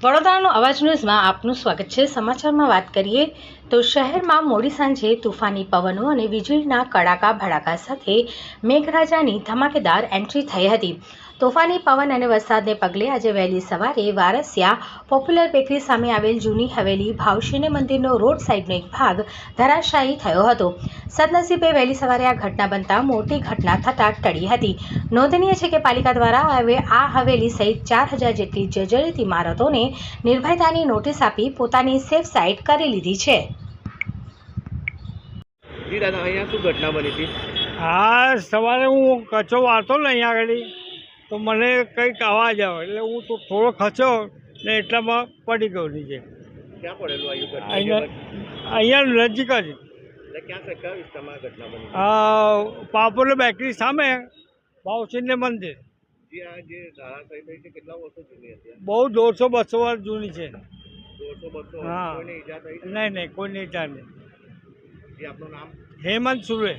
વડોદરાનો અવાજ ન્યૂઝમાં આપનું સ્વાગત છે. સમાચારમાં વાત કરીએ તો શહેરમાં મોડી સાંજે તુફાની પવનો અને વીજળીના કડાકા ભડાકા સાથે મેઘરાજાની ધમાકેદાર એન્ટ્રી થઈ હતી. તોફાની પવન અને વરસાદને પગલે આજે વહેલી સવારે વારસિયા પોપ્યુલર બેકરી સામે આવેલ જૂની હવેલી ભાવશીને મંદિરનો રોડ સાઈડનો એક ભાગ ધરાશાયી થયો હતો. સદનસીબે વહેલી સવારે આ ઘટના બનતા મોટી ઘટના થતાં ટળી હતી. નોંધનીય છે કે પાલિકા દ્વારા હવે આ હવેલી સહિત ચાર હજાર જેટલી જર્જરિત ઇમારતોને નિર્ભયતાની નોટિસ આપી પોતાની સેફ સાઇટ કરી લીધી છે. જી દાદા અહીંયા શું ઘટના બની હતી? હા સવારે હું કચો વાળતો ને અહીંયા આગળ. તો મને કંઈક અવાજ આવે એટલે હું તો થોડો ખસ્યો ને એટલામાં પડી ગયો નીચે. અહીંયા અહીંયા નજીક જ. પાપોલે બેકરી સામે ભાવસિંહને મંદિર? બહુ દોઢસો બસો વર્ષ જૂની છે. હા. કોઈને ઈજા નહીં નહીં કોઈ નહીં. નામ? હેમંત સુરે.